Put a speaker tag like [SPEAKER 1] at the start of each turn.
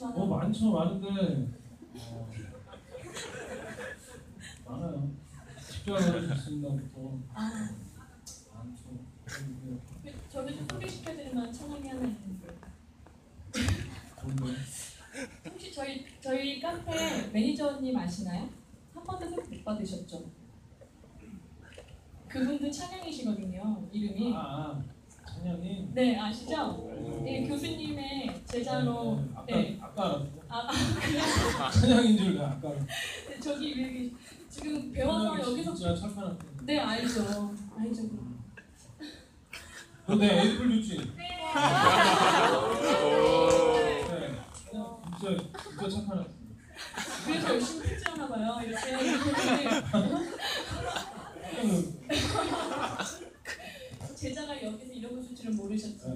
[SPEAKER 1] 많지만
[SPEAKER 2] 어 많죠 많은데 어, 많아요. 집중하는 좋습니다부터
[SPEAKER 1] 아,
[SPEAKER 2] 많죠. 그런데
[SPEAKER 1] 저기 좀 소개시켜드리면 찬양이 하나 있는데? 혹시 저희 저희 카페 매니저님 아시나요? 한 번도 못 받으셨죠? 그분도 찬양이시거든요. 이름이
[SPEAKER 2] 아, 아 찬양이
[SPEAKER 1] 네 아시죠? 네, 교수님의 제자로.
[SPEAKER 2] 음, 음, 아까
[SPEAKER 1] 네.
[SPEAKER 2] 아까.
[SPEAKER 1] 아, 아
[SPEAKER 2] 찬양인 줄 아까.
[SPEAKER 1] 네, 저기 여기 지금 배워서 여기서
[SPEAKER 2] 진짜 참말한
[SPEAKER 1] 네. 알죠. 알죠.
[SPEAKER 2] 음. 근데 에이플 유진.
[SPEAKER 1] 네.
[SPEAKER 2] 아, 진짜 진짜 착한 애
[SPEAKER 1] 그래서 열심히 했잖아요. 이렇게. 제자가 여기서 이러고 있을 줄은 모르셨죠.